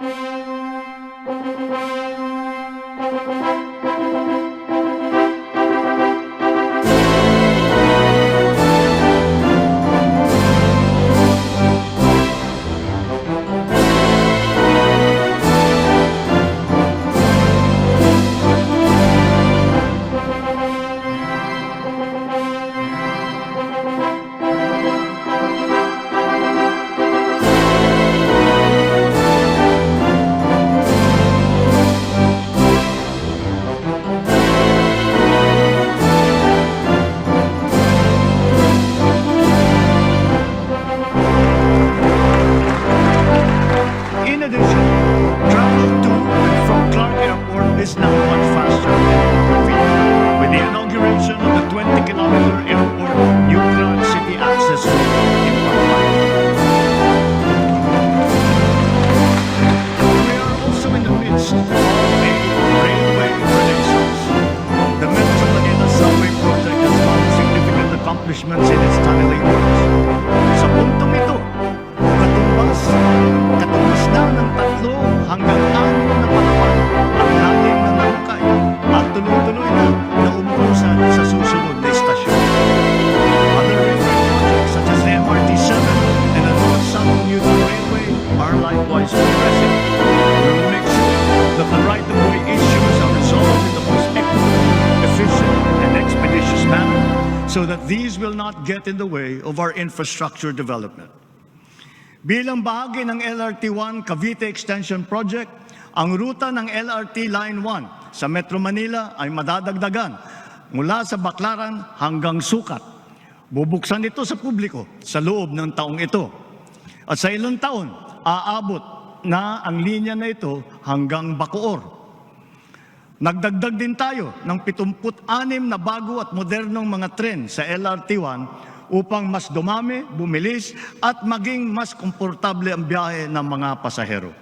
In punishments in its timely words. So that these will not get in the way of our infrastructure development. Bilang bahagi ng LRT-1 Cavite Extension Project, ang ruta ng LRT Line 1 sa Metro Manila ay madadagdagan mula sa Baclaran hanggang Sukat. Bubuksan ito sa publiko sa loob ng taong ito. At sa ilang taon, aabot na ang linya na ito hanggang Bacoor. Nagdagdag din tayo ng 76 na bago at modernong mga tren sa LRT-1 upang mas dumami, bumilis at maging mas komportable ang biyahe ng mga pasahero.